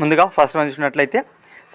ముందుగా first one చూసినట్లయితే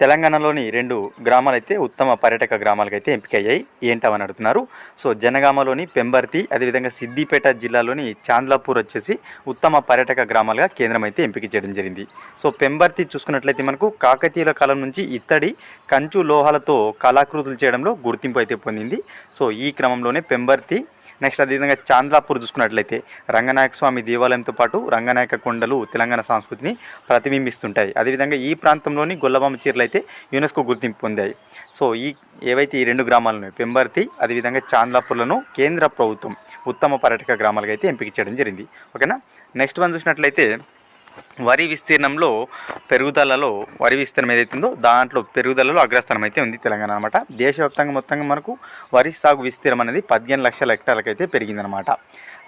తెలంగాణలోని రెండు గ్రామాలైతే ఉత్తమ పర్యాటక గ్రామాలకు అయితే ఎంపికయ్యాయి. ఏంటవని అడుగుతున్నారు. సో జనగామలోని పెంబర్తి అదేవిధంగా సిద్దిపేట జిల్లాలోని చాంద్లాపూర్ వచ్చేసి ఉత్తమ పర్యాటక గ్రామాలుగా కేంద్రం అయితే ఎంపిక చేయడం జరిగింది. సో పెంబర్తి చూసుకున్నట్లయితే మనకు కాకతీయుల కాలం నుంచి ఇత్తడి కంచు లోహాలతో కళాకృతులు చేయడంలో గుర్తింపు అయితే పొందింది. సో ఈ క్రమంలోనే పెంబర్తి నెక్స్ట్ అదేవిధంగా చాంద్లాపూర్ చూసుకున్నట్లయితే రంగనాయక స్వామి దేవాలయంతో పాటు రంగనాయక కొండలు తెలంగాణ సంస్కృతిని ప్రతిబింబిస్తుంటాయి. అదేవిధంగా ఈ ప్రాంతంలోని గొల్లబామ చీరలు అయితే యునెస్కో గుర్తింపు పొందాయి. సో ఈ ఏవైతే ఈ రెండు గ్రామాలను పెంబర్తి అదేవిధంగా చాంద్లాపూర్లను కేంద్ర ప్రభుత్వం ఉత్తమ పర్యాటక గ్రామాలుగా అయితే ఎంపిక చేయడం జరిగింది. ఓకేనా? నెక్స్ట్ వన్ చూసినట్లయితే వరి విస్తీర్ణంలో పెరుగుదలలో వరి విస్తీర్ణం ఏదైతుందో దాంట్లో పెరుగుదలలో అగ్రస్థానం అయితే ఉంది తెలంగాణ అనమాట దేశవ్యాప్తంగా మొత్తంగా మనకు వరి సాగు విస్తీర్ణం అనేది పదిహేను లక్షల హెక్టార్లకైతే పెరిగిందనమాట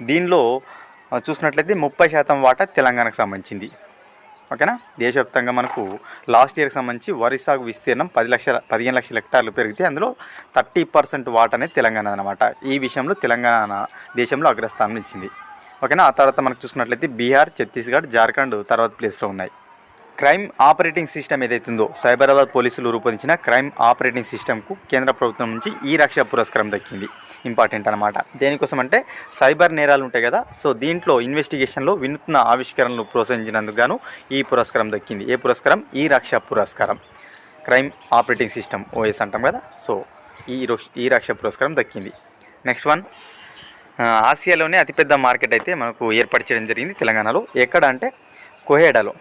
దీనిలో చూసినట్లయితే ముప్పై శాతం వాటా తెలంగాణకు సంబంధించింది. ఓకేనా? దేశవ్యాప్తంగా మనకు లాస్ట్ ఇయర్కి సంబంధించి వరి సాగు విస్తీర్ణం పది లక్షల పదిహేను లక్షల హెక్టార్లు పెరిగితే అందులో థర్టీ పర్సెంట్ వాటా అనేది తెలంగాణ అనమాట ఈ విషయంలో తెలంగాణ దేశంలో అగ్రస్థానం ఇచ్చింది ఓకేనా? ఆ తర్వాత మనకు చూసుకున్నట్లయితే బీహార్ ఛత్తీస్గఢ్ జార్ఖండ్ తర్వాత ప్లేస్లో ఉన్నాయి. క్రైమ్ ఆపరేటింగ్ సిస్టమ్ ఏదైతుందో సైబరాబాద్ పోలీసులు రూపొందించిన క్రైమ్ ఆపరేటింగ్ సిస్టమ్కు కేంద్ర ప్రభుత్వం నుంచి ఈ రక్ష పురస్కారం దక్కింది. ఇంపార్టెంట్ అనమాట దేనికోసం అంటే సైబర్ నేరాలు ఉంటాయి కదా సో దీంట్లో ఇన్వెస్టిగేషన్లో వినూత్న ఆవిష్కరణలు ప్రోత్సహించినందుకు గాను ఈ పురస్కారం దక్కింది. ఏ పురస్కారం? ఈ రక్ష పురస్కారం. క్రైమ్ ఆపరేటింగ్ సిస్టమ్ ఓఎస్ అంటాం కదా సో ఈ ఈ రక్ష పురస్కారం దక్కింది. Next one. ఆసియాలోనే అతిపెద్ద మార్కెట్ అయితే మనకు ఏర్పాటు చేయడం జరిగింది తెలంగాణలో. ఎక్కడ అంటే కోహేడలో.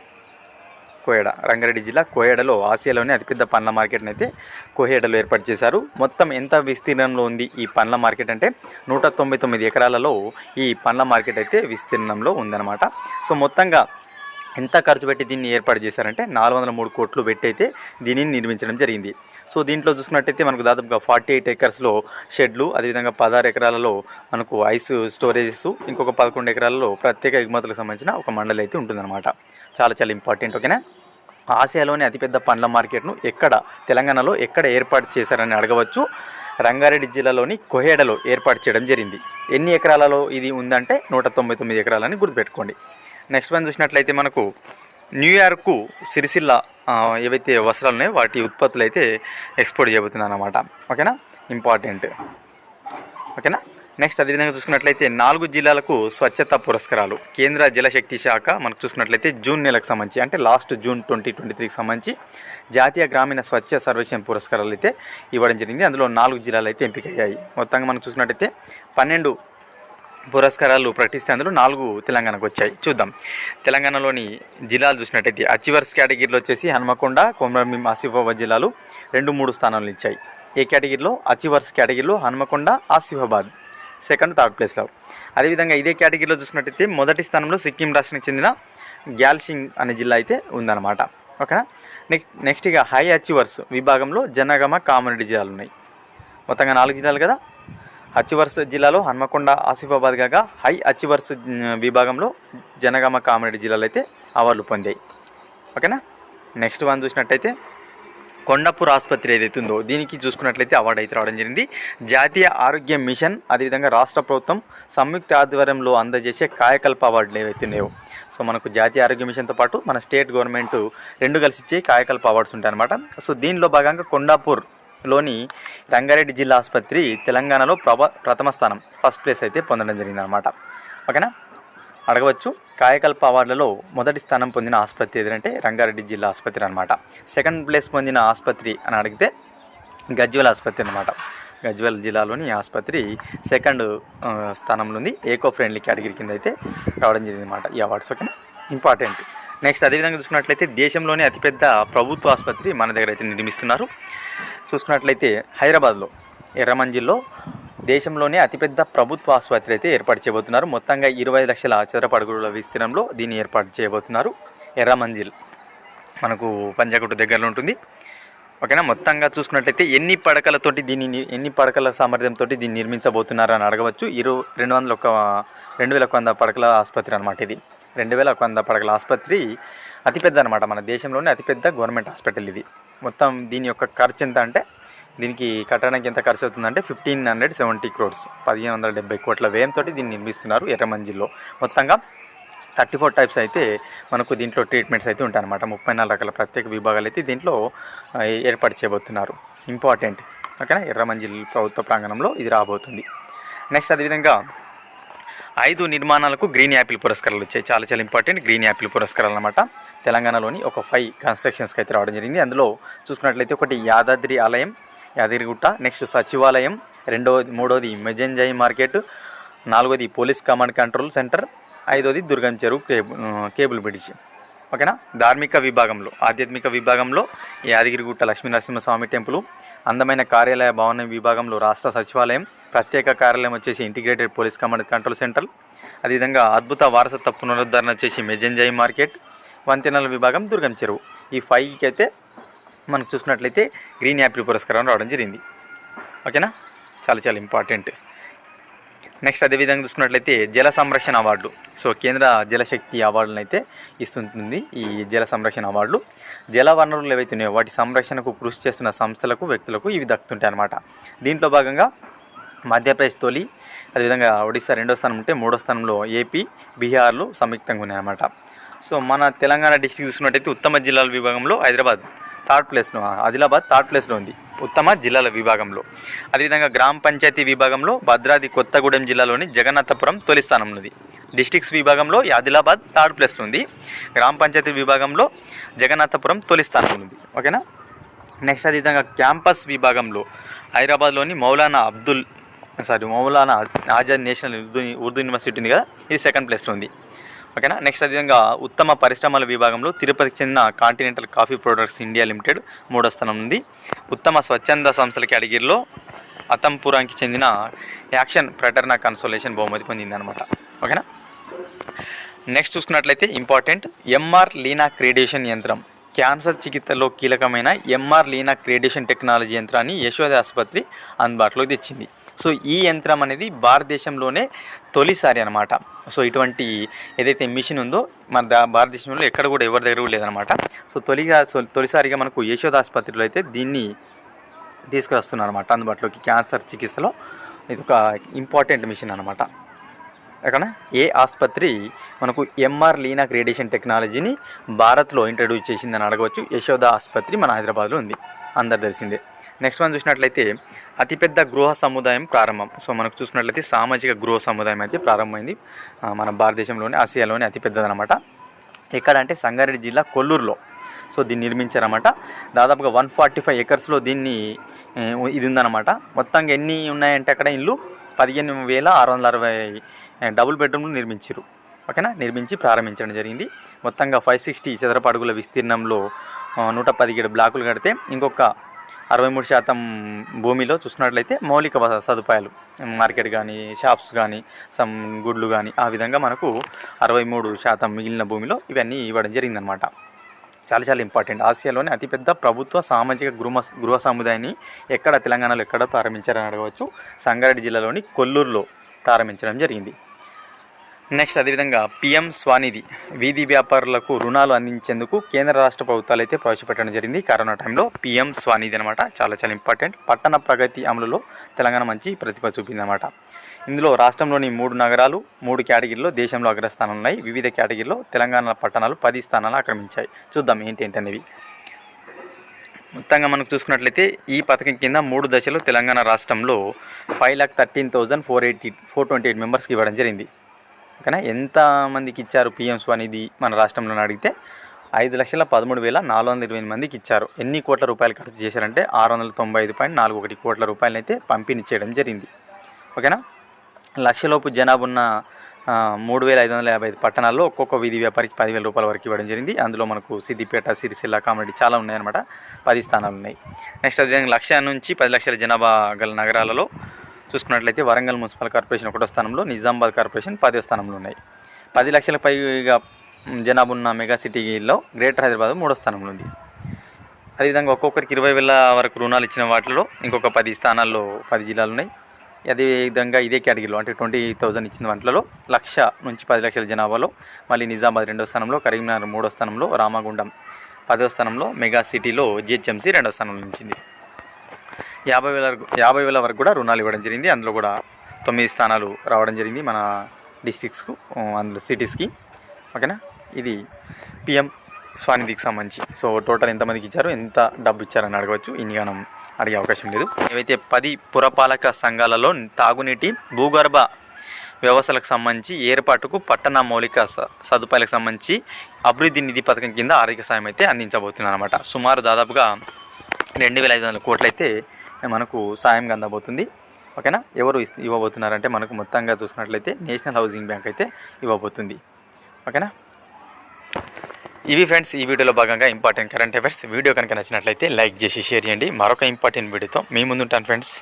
కోహెడ రంగారెడ్డి జిల్లా కోహెడలో ఆసియాలోనే అతిపెద్ద పండ్ల మార్కెట్ని అయితే కోహేడలో ఏర్పాటు చేశారు. మొత్తం ఎంత విస్తీర్ణంలో ఉంది ఈ పండ్ల మార్కెట్ అంటే నూట తొంభై తొమ్మిది ఎకరాలలో ఈ పండ్ల మార్కెట్ అయితే విస్తీర్ణంలో ఉందన్నమాట. సో మొత్తంగా ఎంత ఖర్చు పెట్టి దీన్ని ఏర్పాటు చేశారంటే నాలుగు వందల మూడు కోట్లు పెట్టి అయితే దీనిని నిర్మించడం జరిగింది. సో దీంట్లో చూసుకున్నట్టయితే మనకు దాదాపుగా ఫార్టీ ఎయిట్ ఎకర్స్లో షెడ్లు అదేవిధంగా పదహారు ఎకరాలలో మనకు ఐస్ స్టోరేజెస్ ఇంకొక పదకొండు ఎకరాలలో ప్రత్యేక ఎగుమతులకు సంబంధించిన ఒక మండలి అయితే ఉంటుందన్నమాట. చాలా చాలా ఇంపార్టెంట్ ఓకేనా? ఆసియాలోని అతిపెద్ద పండ్ల మార్కెట్ను ఎక్కడ తెలంగాణలో ఎక్కడ ఏర్పాటు చేశారని అడగవచ్చు. రంగారెడ్డి జిల్లాలోని కొహేడలో ఏర్పాటు చేయడం జరిగింది. ఎన్ని ఎకరాలలో ఇది ఉందంటే నూట తొంభై తొమ్మిది ఎకరాలని గుర్తుపెట్టుకోండి. నెక్స్ట్ వన్ చూసినట్లయితే మనకు న్యూయార్క్కు సిరిసిల్ల ఏవైతే వస్త్రాలు ఉన్నాయో వాటి ఉత్పత్తులు అయితే ఎక్స్పోర్ట్ చేయబోతున్నాను అనమాట ఓకేనా? ఇంపార్టెంట్. ఓకేనా? నెక్స్ట్ అదేవిధంగా చూసుకున్నట్లయితే నాలుగు జిల్లాలకు స్వచ్ఛత పురస్కారాలు. కేంద్ర జలశక్తి శాఖ మనకు చూసుకున్నట్లయితే జూన్ నెలకు సంబంధించి అంటే లాస్ట్ జూన్ ట్వంటీ ట్వంటీ త్రీకి సంబంధించి జాతీయ గ్రామీణ స్వచ్ఛ సర్వేక్షణ పురస్కారాలు అయితే ఇవ్వడం జరిగింది. అందులో నాలుగు జిల్లాలు అయితే ఎంపికయ్యాయి. మొత్తంగా మనం చూసుకున్నట్లయితే పన్నెండు పురస్కారాలు ప్రకటిస్తే అందులో నాలుగు తెలంగాణకు వచ్చాయి. చూద్దాం. తెలంగాణలోని జిల్లాలు చూసినట్టయితే అచివర్స్ కేటగిరీలో వచ్చేసి హనుమకొండ కొమరంభీం ఆసిఫాబాద్ జిల్లాలు రెండు మూడు స్థానాలు ఇచ్చాయి ఏ కేటగిరీలో? అచీవర్స్ కేటగిరీలో హనుమకొండ ఆసిఫాబాద్. సెకండ్ థర్డ్ ప్లేస్లో అదేవిధంగా ఇదే కేటగిరీలో చూసినట్టయితే మొదటి స్థానంలో సిక్కిం రాష్ట్రానికి చెందిన గ్యాల్షింగ్ అనే జిల్లా అయితే ఉందన్నమాట. ఓకేనా? నెక్స్ట్ నెక్స్ట్ ఇక హై అచీవర్స్ విభాగంలో జనగామ కామారెడ్డి జిల్లాలు ఉన్నాయి. మొత్తంగా నాలుగు జిల్లాలు కదా? అచ్చివర్స్ జిల్లాలో హన్మకొండ ఆసిఫాబాద్ కాగా హై అచ్చివర్స్ విభాగంలో జనగామ కామారెడ్డి జిల్లాలో అయితే అవార్డులు పొందాయి. ఓకేనా? నెక్స్ట్ వన్ చూసినట్టయితే కొండపూర్ ఆసుపత్రి ఏదైతే ఉందో దీనికి చూసుకున్నట్లయితే అవార్డు అయితే రావడం జరిగింది. జాతీయ ఆరోగ్య మిషన్ అదేవిధంగా రాష్ట్ర ప్రభుత్వం సంయుక్త ఆధ్వర్యంలో అందజేసే కాయకల్ప అవార్డులు ఏవైతే ఉన్నాయో సో మనకు జాతీయ ఆరోగ్య మిషన్తో పాటు మన స్టేట్ గవర్నమెంట్ రెండు కలిసి ఇచ్చే కాయకల్ప అవార్డ్స్ ఉంటాయన్నమాట. సో దీనిలో భాగంగా కొండాపూర్ లోని రంగారెడ్డి జిల్లా ఆసుపత్రి తెలంగాణలో ప్రభ ప్రథమ స్థానం. ఫస్ట్ ప్లేస్ అయితే పొందడం జరిగిందనమాట ఓకేనా? అడగవచ్చు. కాయకల్ప అవార్డులలో మొదటి స్థానం పొందిన ఆసుపత్రి ఏదంటే రంగారెడ్డి జిల్లా ఆసుపత్రి అనమాట సెకండ్ ప్లేస్ పొందిన ఆసుపత్రి అని అడిగితే గజ్వల్ ఆసుపత్రి అనమాట గజ్వెల్ జిల్లాలోని ఆసుపత్రి సెకండ్ స్థానంలో ఉంది ఏకో ఫ్రెండ్లీ కేటగిరీ కింద అయితే రావడం జరిగింది అనమాట ఈ అవార్డ్స్. ఓకేనా? ఇంపార్టెంట్. నెక్స్ట్ అదేవిధంగా చూసుకున్నట్లయితే దేశంలోనే అతిపెద్ద ప్రభుత్వ ఆసుపత్రి మన దగ్గర అయితే నిర్మిస్తున్నారు. చూసుకున్నట్లయితే హైదరాబాద్లో ఎర్రమంజిల్లో దేశంలోనే అతిపెద్ద ప్రభుత్వ ఆసుపత్రి అయితే ఏర్పాటు చేయబోతున్నారు. మొత్తంగా ఇరవై లక్షల చదరపు అడుగుల విస్తీర్ణంలో దీన్ని ఏర్పాటు చేయబోతున్నారు. ఎర్రమంజిల్ మనకు పంజాగుట్ట దగ్గరలో ఉంటుంది. ఓకేనా? మొత్తంగా చూసుకున్నట్లయితే ఎన్ని పడకలతోటి దీన్ని ఎన్ని పడకల సామర్థ్యంతో దీన్ని నిర్మించబోతున్నారు అని అడగవచ్చు. ఇరు రెండు వందల ఒక రెండు వేల ఒక వంద పడకల ఆసుపత్రి అనమాట ఇది. రెండు వేల ఒక వంద పడగల ఆసుపత్రి అతిపెద్ద అనమాట మన దేశంలోనే అతిపెద్ద గవర్నమెంట్ హాస్పిటల్ ఇది. మొత్తం దీని యొక్క ఖర్చు ఎంత అంటే దీనికి కట్టడానికి ఎంత ఖర్చు అవుతుందంటే ఫిఫ్టీన్ హండ్రెడ్ సెవెంటీ క్రోర్స్ పదిహేను వందల డెబ్బై కోట్ల వ్యయంతో దీన్ని నిర్మిస్తున్నారు ఎర్రమంజిల్లో. మొత్తంగా థర్టీ ఫోర్ టైప్స్ అయితే మనకు దీంట్లో ట్రీట్మెంట్స్ అయితే ఉంటాయన్నమాట. ముప్పై నాలుగు రకాల ప్రత్యేక విభాగాలు అయితే దీంట్లో ఏర్పాటు చేయబోతున్నారు. ఇంపార్టెంట్. ఓకేనా? ఎర్రమంజిల్ ప్రభుత్వ ప్రాంగణంలో ఇది రాబోతుంది. నెక్స్ట్ అదేవిధంగా ఐదు నిర్మాణాలకు గ్రీన్ యాపిల్ పురస్కారాలు వచ్చాయి. చాలా చాలా ఇంపార్టెంట్ గ్రీన్ యాపిల్ పురస్కారాలు అనమాట తెలంగాణలోని ఒక ఫైవ్ కన్స్ట్రక్షన్స్కి అయితే రావడం జరిగింది. అందులో చూసుకున్నట్లయితే ఒకటి యాదాద్రి ఆలయం యాదగిరిగుట్ట నెక్స్ట్ సచివాలయం రెండవది మూడవది మెజెంజాయి మార్కెట్ నాలుగోది పోలీస్ కమాండ్ కంట్రోల్ సెంటర్ ఐదోది దుర్గం చెరువు కేబుల్ కేబుల్ బ్రిడ్జ్. ఓకేనా ధార్మిక విభాగంలో ఆధ్యాత్మిక విభాగంలో యాదగిరిగుట్ట లక్ష్మీనరసింహస్వామి టెంపుల్ అందమైన కార్యాలయ భవన విభాగంలో రాష్ట్ర సచివాలయం ప్రత్యేక కార్యాలయం వచ్చేసి integrated police command control centre అదేవిధంగా అద్భుత వారసత్వ పునరుద్ధరణ వచ్చేసి మెజెంజాయి మార్కెట్ వంతెనల విభాగం దుర్గం చెరువు. ఈ ఫైవ్కి అయితే మనకు చూసుకున్నట్లయితే గ్రీన్ యాపిల్ పురస్కారం రావడం జరిగింది. ఓకేనా? చాలా చాలా ఇంపార్టెంట్. నెక్స్ట్ అదేవిధంగా చూసుకున్నట్లయితే జల సంరక్షణ అవార్డు సో కేంద్ర జలశక్తి అవార్డులను అయితే ఇస్తుంటుంది ఈ జల సంరక్షణ అవార్డులు. జల వనరులు ఏవైతున్నాయో వాటి సంరక్షణకు కృషి చేస్తున్న సంస్థలకు వ్యక్తులకు ఇవి దక్కుతుంటాయి అన్నమాట దీంట్లో భాగంగా మధ్యప్రదేశ్ తొలి అదేవిధంగా ఒడిశా రెండో స్థానం ఉంటే మూడో స్థానంలో ఏపీ బీహార్లు సంయుక్తంగా ఉన్నాయన్నమాట. సో మన తెలంగాణ డిస్టిక్ చూసుకున్నట్టయితే ఉత్తమ జిల్లాల విభాగంలో హైదరాబాద్ థర్డ్ ప్లేస్లో ఆదిలాబాద్ థర్డ్ ప్లేస్లో ఉంది. ఉత్తమ జిల్లాల విభాగంలో. అదేవిధంగా గ్రామ పంచాయతీ విభాగంలో భద్రాద్రి కొత్తగూడెం జిల్లాలోని జగన్నాథపురం తొలి స్థానం ఉంది డిస్టిక్స్ విభాగంలో ఆదిలాబాద్ థర్డ్ ప్లేస్లో ఉంది. గ్రామ పంచాయతీ విభాగంలో జగన్నాథపురం తొలి స్థానం ఉంది. ఓకేనా? నెక్స్ట్ అదేవిధంగా క్యాంపస్ విభాగంలో హైదరాబాద్లోని Maulana Abdul sorry Maulana Azad national Urdu Urdu university ఉంది కదా ఇది సెకండ్ ప్లేస్లో ఉంది. ఓకేనా? నెక్స్ట్ అదేవిధంగా ఉత్తమ పరిశ్రమల విభాగంలో తిరుపతికి చెందిన continental coffee products India limited మూడో స్థానం ఉంది. ఉత్తమ స్వచ్ఛంద సంస్థల కేటగిరీలో అతంపురానికి చెందిన యాక్షన్ ఫ్రెటర్నా కన్సోలేషన్ బహుమతి పొందింది అనమాట ఓకేనా? నెక్స్ట్ చూసుకున్నట్లయితే ఇంపార్టెంట్ ఎంఆర్ లీనా క్రేడియేషన్ యంత్రం క్యాన్సర్ చికిత్సలో కీలకమైన ఎంఆర్ లీనా క్రేడియేషన్ టెక్నాలజీ యంత్రాన్ని యశోద ఆసుపత్రి అందుబాటులోకి తెచ్చింది. సో ఈ యంత్రం అనేది భారతదేశంలోనే తొలిసారి అనమాట సో ఇటువంటి ఏదైతే మిషన్ ఉందో మన భారతదేశంలో ఎక్కడ కూడా ఎవరి దగ్గర కూడా లేదనమాట సో తొలిగా తొలిసారిగా మనకు యశోద ఆసుపత్రిలో అయితే దీన్ని తీసుకువస్తున్నారు అనమాట అందుబాటులోకి క్యాన్సర్ చికిత్సలో ఇది ఒక ఇంపార్టెంట్ మిషన్ అనమాట ఎక్కడ ఏ ఆసుపత్రి మనకు ఎంఆర్ లీనా రేడియేషన్ టెక్నాలజీని భారత్లో ఇంట్రడ్యూస్ చేసిందని అడగవచ్చు. యశోద ఆసుపత్రి మన హైదరాబాద్లో ఉంది. అందరు తెలిసిందే. నెక్స్ట్ వన్ చూసినట్లయితే అతిపెద్ద గృహ సముదాయం ప్రారంభం. సో మనకు చూసినట్లయితే సామాజిక గృహ సముదాయం అయితే ప్రారంభమైంది. మన భారతదేశంలోని ఆసియాలోని అతిపెద్దదనమాట ఎక్కడ అంటే సంగారెడ్డి జిల్లా కొల్లూరులో. సో దీన్ని నిర్మించారన్నమాట. దాదాపుగా వన్ ఫార్టీ ఫైవ్ ఎకర్స్లో దీన్ని ఇది ఉందన్నమాట మొత్తంగా ఎన్ని ఉన్నాయంటే అక్కడ ఇల్లు? పదిహేను వేల ఆరు వందల అరవై డబుల్ బెడ్రూమ్లు నిర్మించారు ఓకేనా? నిర్మించి ప్రారంభించడం జరిగింది. మొత్తంగా ఫైవ్ సిక్స్టీ చదరపు అడుగుల విస్తీర్ణంలో నూట పదిహేడు బ్లాకులు కడితే ఇంకొక అరవై మూడు శాతం భూమిలో చూసినట్లయితే మౌలిక సదుపాయాలు మార్కెట్ కానీ షాప్స్ కానీ సమ్ గుడ్లు కానీ ఆ విధంగా మనకు అరవై మూడు శాతం మిగిలిన భూమిలో ఇవన్నీ ఇవ్వడం జరిగిందనమాట చాలా చాలా ఇంపార్టెంట్. ఆసియాలోని అతిపెద్ద ప్రభుత్వ సామాజిక గృహ గృహ సముదాయాన్ని ఎక్కడ తెలంగాణలో ఎక్కడ ప్రారంభించారని అడగవచ్చు. సంగారెడ్డి జిల్లాలోని కొల్లూరులో ప్రారంభించడం జరిగింది. నెక్స్ట్ అదేవిధంగా పిఎం స్వానిధి వీధి వ్యాపారులకు రుణాలు అందించేందుకు కేంద్ర రాష్ట్ర ప్రభుత్వాలు అయితే ప్రవేశపెట్టడం జరిగింది. కరోనా టైంలో పిఎం స్వానిధి అనమాట చాలా చాలా ఇంపార్టెంట్. పట్టణ ప్రగతి అమలులో తెలంగాణ మంచి ప్రతిభ చూపిందన్నమాట. ఇందులో రాష్ట్రంలోని మూడు నగరాలు మూడు కేటగిరీలో దేశంలో అగ్రస్థానం ఉన్నాయి వివిధ కేటగిరీలో తెలంగాణ పట్టణాలు పది స్థానాలు ఆక్రమించాయి. చూద్దాం ఏంటేంటనేవి. మొత్తంగా మనకు చూసుకున్నట్లయితే ఈ పథకం కింద మూడు దశలు తెలంగాణ రాష్ట్రంలో five lakh thirteen thousand four eighty four twenty eight మెంబర్స్కి ఇవ్వడం జరిగింది. ఓకేనా ఎంత మందికి ఇచ్చారు పిఎం అనేది మన రాష్ట్రంలో అడిగితే ఐదు లక్షల పదమూడు వేల నాలుగు వందల ఇరవై మందికి ఇచ్చారు. ఎన్ని కోట్ల రూపాయలు ఖర్చు చేశారంటే ఆరు వందల తొంభై ఐదు పాయింట్ నాలుగు ఒకటి కోట్ల రూపాయలు అయితే పంపిణీ చేయడం జరిగింది. ఓకేనా? లక్షలోపు జనాభా ఉన్న మూడు వేల ఐదు వందల యాభై ఐదు పట్టణాల్లో ఒక్కొక్క వీధి వ్యాపారికి పదివేల రూపాయల వరకు ఇవ్వడం జరిగింది. అందులో మనకు సిద్దిపేట సిరిసిల్ల కామెడీ చాలా ఉన్నాయన్నమాట. పది స్థానాలు ఉన్నాయి. నెక్స్ట్ అదేవిధంగా లక్ష నుంచి పది లక్షల జనాభా గల నగరాలలో చూసుకున్నట్లయితే వరంగల్ మున్సిపల్ కార్పొరేషన్ ఒకటో స్థానంలో నిజామాబాద్ కార్పొరేషన్ పదో స్థానంలో ఉన్నాయి. పది లక్షల పైగా జనాభా ఉన్న మెగా సిటీలో గ్రేటర్ హైదరాబాద్ మూడో స్థానంలో ఉంది. అదేవిధంగా ఒక్కొక్కరికి ఇరవై వేల వరకు రుణాలు ఇచ్చిన వాటిలో ఇంకొక పది స్థానాల్లో పది జిల్లాలు ఉన్నాయి. అదే విధంగా ఇదే కేటగిరీలో అంటే ట్వంటీ థౌజండ్ ఇచ్చిన వాటిలో లక్ష నుంచి పది లక్షల జనాభాలో మళ్ళీ నిజామాబాద్ రెండో స్థానంలో కరీంనగర్ మూడో స్థానంలో రామగుండం పదో స్థానంలో మెగా సిటీలో జిహెచ్ఎంసీ రెండో స్థానంలో నిలిచింది. యాభై వేల యాభై వేల వరకు కూడా రుణాలు ఇవ్వడం జరిగింది. అందులో కూడా తొమ్మిది స్థానాలు రావడం జరిగింది మన డిస్టిక్స్కు అందులో సిటీస్కి. ఓకేనా? ఇది పిఎం స్వానిధికి సంబంధించి. సో టోటల్ ఎంతమందికి ఇచ్చారు? ఎంత డబ్బు ఇచ్చారని అడగవచ్చు. ఇన్నిగానం అడిగే అవకాశం లేదు. ఏవైతే పది పురపాలక సంఘాలలో తాగునీటి భూగర్భ వ్యవస్థలకు సంబంధించి ఏర్పాటుకు పట్టణ మౌలిక స- సదుపాయాలకు సంబంధించి అభివృద్ధి నిధి పథకం కింద ఆర్థిక సాయం అయితే అందించబోతున్నారు అనమాట సుమారు దాదాపుగా రెండు వేల ఐదు వందల కోట్లు అయితే మనకు సాయంగా అందబోతుంది. ఓకేనా? ఎవరు ఇవ్వబోతున్నారంటే మనకు మొత్తంగా చూసుకున్నట్లయితే నేషనల్ హౌసింగ్ బ్యాంక్ అయితే ఇవ్వబోతుంది. ఓకేనా? ఇవి ఫ్రెండ్స్ ఈ వీడియోలో భాగంగా ఇంపార్టెంట్ కరెంట్ అఫైర్స్. వీడియో కనుక నచ్చినట్లయితే లైక్ చేసి షేర్ చేయండి. మరొక ఇంపార్టెంట్ వీడియోతో మీ ముందుంటాను ఫ్రెండ్స్.